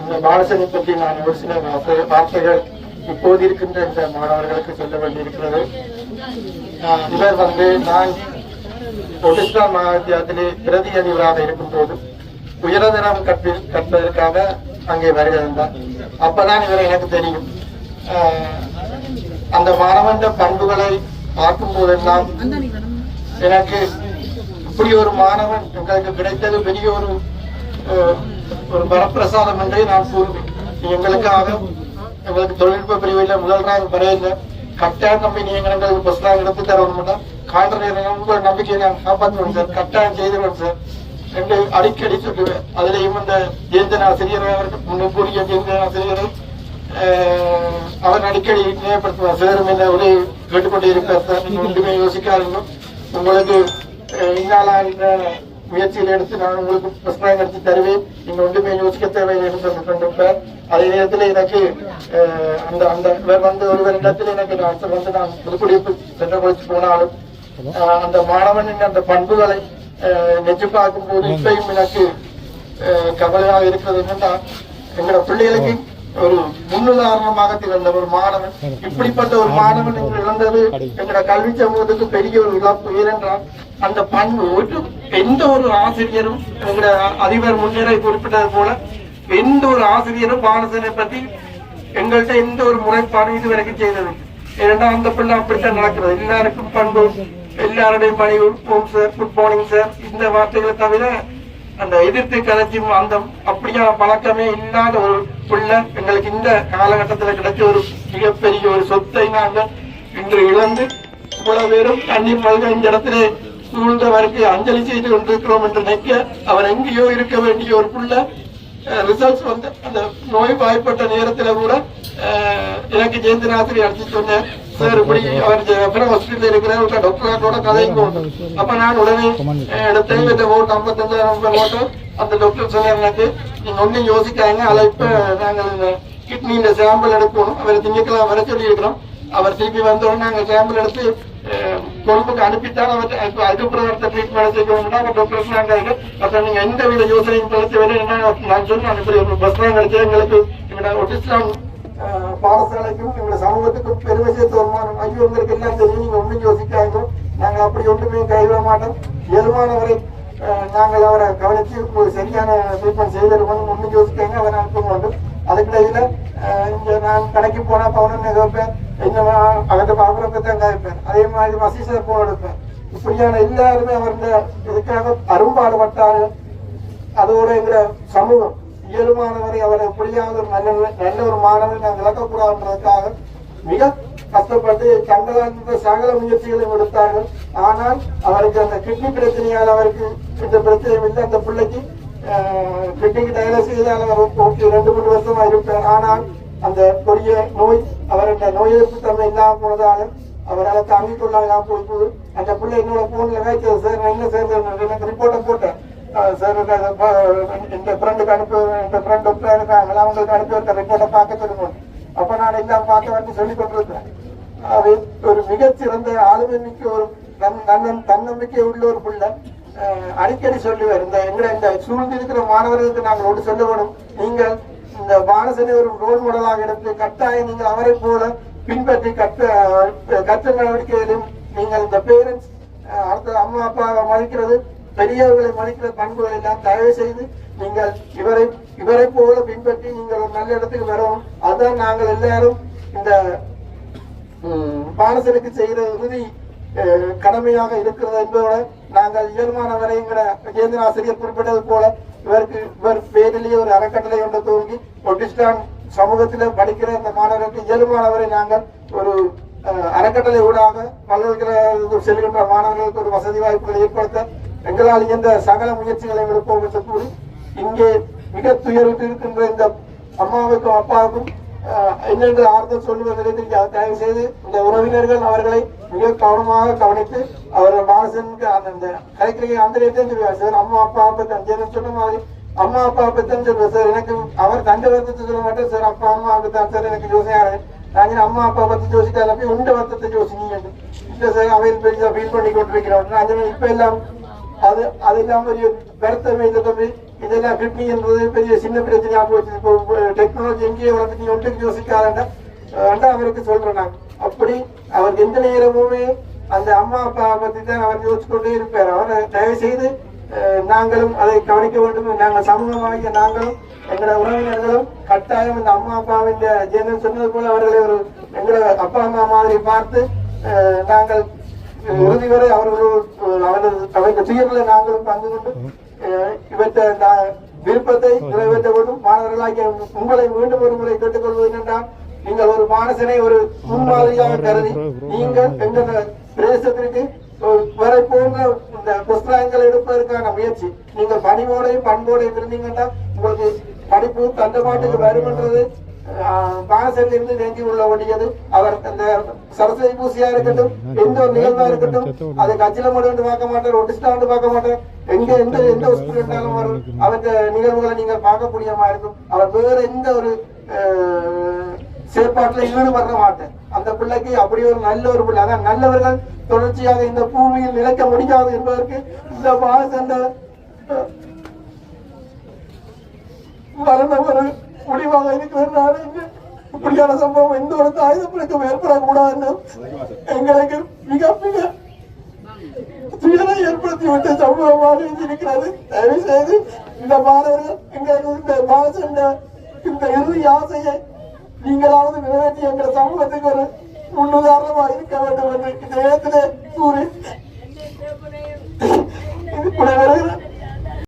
இந்த பாலசனை பற்றி நான் ஒரு சில வார்த்தைகள் இப்போது இருக்கின்ற இந்த மாணவர்களுக்கு சொல்ல வேண்டியிருக்கிறது. இவர் வந்து நான் ஒடிசா மகாவித்தியாலயத்திலே பிரதி அதிபராக இருக்கும்போது உயரதரம் கற்பி கற்பதற்காக அங்கே வருகிறார் அப்பதான் இவர் எனக்கு தெரியும். ஆஹ் அந்த மாணவன் பண்புகளை பார்க்கும் போதெல்லாம் எனக்கு இப்படி ஒரு மாணவன் எங்களுக்கு கிடைத்தது பெரிய ஒரு ஒரு வரப்பிரசாதம் என்றே நான் கூறுவேன். எங்களுக்காக எங்களுக்கு தொழில்நுட்ப பிரிவில் முதல் ரேங்க் வரையில கட்டாயம் கம்பெனி எங்களுக்கு பஸ் ரேங்க் எடுத்து தரணும் காண்ட்ரேட் உங்கள் நம்பிக்கையை நான் காப்பாற்றுவேன் சார். கட்டாயம் செய்திருவேன் சார் என்று அடிக்கடி சொல்லுவேன். அதுலேயும் இந்த ஜெயந்தன் ஆசிரியர் அவர்கள் முன்னே கூறிய ஜெயந்தன் ஆசிரியர் அவர் அடிக்கடி நினைவுபடுத்துவார் சேரும் என்ன ஒரே கேட்டுக்கொண்டே இருப்பார் சார். நீங்கள் ஒன்றுமே யோசிக்காதீங்க. உங்களுக்கு இந்த முயற்சியில் எடுத்து நான் உங்களுக்கு பிரச்சனை எடுத்து தருவேன். நீங்க ஒன்றுமே யோசிக்க தேவையில்லை என்று சொல்லி கொண்டிருப்பார் அதே நேரத்தில் எனக்கு அந்த அந்த இவர் வந்து ஒருவர் இடத்தில் எனக்கு நான் வந்து நான் புதுக்குடியிருப்பு சென்ற குளிச்சு போனாலும் அந்த மாணவனின் அந்த பண்புகளை நெஞ்சு பார்க்கும் போது இப்பயும் எனக்கு கவலையாக இருக்கிறது என்னன்னா எங்களோட பிள்ளைகளுக்கு ஒரு முன்னுதாரணமாக திகழ்ந்த ஒரு மாணவன். இப்படிப்பட்ட ஒரு மாணவன் எங்கள் இழந்தது. எங்களோட கல்வி சமூகத்துக்கு பெரிய ஒரு இழப்பு. ஏனென்றால் அந்த பண்பு ஒரு எந்த ஒரு ஆசிரியரும் எங்களோட அதிபர் முன்னேற குறிப்பிட்டது போல எந்த ஒரு ஆசிரியரும் பாலசனை பத்தி எங்கள்கிட்ட எந்த ஒரு முறைப்பாடும் இது வரைக்கும் செய்தது ஏன்னா அந்த பிள்ளை அப்படித்தான் நடக்கிறது. எல்லாருக்கும் பண்பு எல்லாருடைய பணி சார் குட் மார்னிங் சார் இந்த வார்த்தைகளை தவிர அந்த எதிர்த்து கலைச்சும் அந்த அப்படியான பழக்கமே இல்லாத ஒரு பிள்ளை எங்களுக்கு இந்த காலகட்டத்தில் கிடைச்ச ஒரு மிகப்பெரிய ஒரு சொத்தை நாங்கள் இன்று இழந்து இவ்வளவு பேரும் தண்ணீர் மல்க இந்த இடத்திலே சூழ்ந்தவருக்கு அஞ்சலி செய்து கொண்டிருக்கிறோம் என்று நினைக்க அவர் எங்கேயோ இருக்க வேண்டிய ஒரு பிள்ளை ரிசல்ட்ஸ் வந்து அந்த நோய் வாய்ப்பட்ட நேரத்தில் கூட அஹ், எனக்கு ஜெயந்திராத்திரி அடிச்சு சொன்னேன் சார் இப்படி அவர் அப்புறம் ஹாஸ்பிட்டல் இருக்கிற ஒரு டாக்டரோட கதைங்க அப்ப நான் உடனே இந்த ஓட்டு ஐம்பத்தஞ்சாயிரம் ரூபாய் ஓட்டு அந்த டாக்டர் சொன்னார் எனக்கு நீங்க ஒன்றும் யோசிக்காங்க அதை இப்ப நாங்கள் கிட்னியில சாம்பிள் எடுக்கணும். அவர் திங்கக்கிழமை வர சொல்லி இருக்கிறோம் அவர் திருப்பி வந்தோடனே நாங்கள் சாம்பிள் எடுத்து கொழும்புக்கு அனுப்பித்தான் அவர் அதுக்கப்புறம் அடுத்த ட்ரீட்மெண்ட் செய்யணும்னா அவர் டாக்டர்ஸ் நாங்கள் அப்ப நீங்க எந்த வித யோசனையும் கழித்து வேணும் நான் சொன்னேன் இப்படி ஒரு பஸ் கிடைச்சது எங்களுக்கு ஒட்டிஸ்லாம் பாடசாலைக்கும் எங்களோட சமூகத்துக்கும் பெருமை சேர்த்து வருமானம் ஐயோ உங்களுக்கு எல்லாம் தெரியும் நீங்க ஒன்றும் யோசிக்காங்க நாங்கள் அப்படி ஒன்றுமே கைவிட மாட்டோம் இயல்பானவரை அஹ், நாங்கள் அவரை கவனித்து ஒரு சரியான ட்ரீட்மெண்ட் செய்திருக்கோம் ஒன்றும் யோசிக்காங்க அவரை அனுப்ப மாட்டோம் அதுக்கிடையில அஹ், இங்க நான் கடைக்கு போனா பவுனன் கேட்பேன் என்ன அவர்கிட்ட பாக்குறப்ப தான் கேட்பேன் அதே மாதிரி மசீசர் போன் எடுப்பேன் இப்படியான எல்லாருமே அவருடைய இதுக்காக அரும்பாடுபட்டார்கள் அதோட எங்க சமூகம் இயல்பானவரை அவர் எப்படியாவது ஒரு நல்ல நல்ல ஒரு மாணவர் நாங்கள் இழக்கக்கூடாதுன்றதுக்காக மிக கஷ்டப்பட்டு தங்களால் சகல முயற்சிகளையும் எடுத்தார்கள். ஆனால் அவருக்கு அந்த கிட்னி பிரச்சனையால் அவருக்கு இந்த பிரச்சனையும் இல்லை. அந்த பிள்ளைக்கு கிட்னிக்கு டயாலிசிஸ் அவர் ஓகே ரெண்டு மூணு வருஷமா இருப்பார். ஆனால் அந்த கொடிய நோய் அவர் அந்த நோய் எதிர்ப்பு தன்மை இல்லாமல் போனதால அவரால் தாங்கிக் கொள்ளாம போய் போகுது. அந்த பிள்ளை என்னோட போன்ல காய்ச்சது சார் என்ன சார்? எனக்கு ரிப்போர்ட்டை போட்டேன் சார் இந்த ஃப்ரெண்டுக்கு அனுப்பி இந்த ஃப்ரெண்ட் டாக்டர் இருக்காங்களா? அவங்களுக்கு அனுப்பி வைக்க ரிப்போர்ட்டை பார்க்க சொல்லுங்க அப்ப நான் எல்லாம் பார்க்க வந்து சொல்லி கொண்டிருக்கிறேன். அது ஒரு மிகச்சிறந்த ஆளுமை மிக்க ஒரு நன்னன் தன்னம்பிக்கை உள்ள ஒரு பிள்ளை. அடிக்கடி சொல்லுவார் இந்த எங்களை இந்த சூழ்ந்து இருக்கிற மாணவர்களுக்கு நாங்கள் ஒன்று சொல்ல வேணும். நீங்கள் இந்த பாலசனை ஒரு ரோல் மாடலாக எடுத்து கட்டாயம் நீங்கள் அவரை போல பின்பற்றி கற்ற கற்ற நடவடிக்கையிலும் நீங்கள் இந்த பேரண்ட்ஸ் அடுத்த அம்மா அப்பா மதிக்கிறது. பெரியவர்களை மதிக்கிற பண்புகள் எல்லாம் தயவு செய்து நீங்கள் இவரை இவரை போல பின்பற்றி நீங்கள் ஒரு நல்ல இடத்துக்கு வரவும். அதுதான் நாங்கள் எல்லாரும் இந்த ம், செய்கிற உறுதி கடமையாக இருக்கிறது என்பதோட நாங்கள் இயல்பான வரைங்கிற எங்கட ஆசிரியர் குறிப்பிட்டது போல இவருக்கு இவர் பேரிலேயே ஒரு அறக்கட்டளை ஒன்று துவங்கி ஒட்டிஸ்டான் சமூகத்தில் படிக்கிற இந்த மாணவர்களுக்கு இயல்பானவரை நாங்கள் ஒரு அறக்கட்டளை ஊடாக பல்கலைக்கழக செல்கின்ற மாணவர்களுக்கு ஒரு வசதி வாய்ப்புகளை ஏற்படுத்த எங்களால் இயன்ற சகல முயற்சிகளை விடுப்போம் என்று கூறி இங்கே மிக துயரிட்டு இருக்கின்ற இந்த அம்மாவுக்கும் அப்பாவுக்கும் என்னென்று ஆறுதல் சொல்லுவதில்லை தெரியாது தயவு செய்து இந்த உறவினர்கள் அவர்களை மிக கவனமாக கவனித்து அவர்கள் மானசனுக்கு அந்த இந்த கலைக்கிற அந்த சொல்லுவார் சார் அம்மா அப்பா பத்தி அஞ்சு சொன்ன மாதிரி அம்மா அப்பா பத்தி சொல்லுவார் சார் எனக்கு அவர் தண்டை வருத்தத்தை சொல்ல மாட்டேன் சார் அப்பா அம்மா அப்படித்தான் சார் எனக்கு யோசனையாக நான் அம்மா அப்பா பத்தி யோசிக்காத போய் உண்ட வருத்தத்தை யோசிங்க இல்லை சார் அவையில் பெரிய ஃபீல் பண்ணி கொண்டிருக்கிறோம் அதனால இப்ப எல்லாம் அது அதெல்லாம் பெரிய வருத்தமே இந்த தம்பி. இதெல்லாம் கிட்னி என்பது பெரிய சின்ன பிரச்சனையா போச்சு. இப்போ டெக்னாலஜி எங்கேயே வளர்ந்து நீ ஒன்றுக்கு யோசிக்காதண்டா. அண்டா அவருக்கு சொல்றேன் நான். அப்படி அவர் எந்த நேரமுமே அந்த அம்மா அப்பா பத்தி தான் அவர் யோசிச்சுக்கொண்டே இருப்பார். அவரை தயவு செய்து நாங்களும் அதை கவனிக்க வேண்டும். நாங்கள் சமூகமாகிய நாங்களும் எங்களோட உறவினர்களும் கட்டாயம் இந்த அம்மா அப்பாவின் ஜெயந்தன் சொன்னது போல அவர்களை ஒரு எங்களோட அப்பா அம்மா மாதிரி பார்த்து நாங்கள் இறுதி வரை அவர்களோடு அவரது அவரது துயரில் நாங்களும் பங்கு கொண்டு இவற்றை விருப்பத்தை நிறைவேற்ற வேண்டும். மாணவர்களாகிய உங்களை மீண்டும் ஒரு முறை கேட்டுக்கொள்வது என்னென்றால் நீங்கள் ஒரு மானசனை ஒரு முன்மாதிரியாக கருதி நீங்கள் எங்கள் பிரதேசத்திற்கு வரை போன்ற இந்த புஸ்தகங்கள் எடுப்பதற்கான முயற்சி. நீங்கள் பணிவோடையும் பண்போடையும் இருந்தீங்கன்னா உங்களுக்கு படிப்பு தண்டமாட்டுக்கு வருமென்றது பாசல் இருந்து நெஞ்சு உள்ள ஒட்டியது அவர் அந்த சரஸ்வதி பூசியா இருக்கட்டும் எந்த ஒரு நிகழ்வா இருக்கட்டும் அதை கச்சில மட்டும் பார்க்க மாட்டார் ஒட்டிஸ்டா வந்து பார்க்க மாட்டார் எங்க எந்த எந்த ஹாஸ்பிட்டல் இருந்தாலும் வரும் அவருடைய நிகழ்வுகளை நீங்கள் மாதிரி இருக்கும் அவர் வேற எந்த ஒரு செயற்பாட்டுல ஈடுபட மாட்டேன் அந்த பிள்ளைக்கு அப்படி ஒரு நல்ல ஒரு பிள்ளை அதான் நல்லவர்கள் தொடர்ச்சியாக இந்த பூமியில் நிலைக்க முடியாது என்பதற்கு இந்த பாசந்த மரண ஒரு முடிவாக இருக்கிறதுனால இப்படியான சம்பவம் எந்த ஒரு ஆயுதப்பிழைக்கும் ஏற்படக்கூடாதுன்னு எங்களுக்கு மிக மிக துயரை ஏற்படுத்தி விட்ட சம்பவமாக இருக்கிறது. தயவு செய்து இந்த மாணவர்கள் எங்களுக்கு இந்த பாசண்ட இந்த இறுதி ஆசையை நீங்களாவது நிறைவேற்றி எங்கள் சமூகத்துக்கு ஒரு முன்னுதாரணமாக இருக்க வேண்டும் என்று இந்த நேரத்திலே கூறி இது கூட வருகிறேன்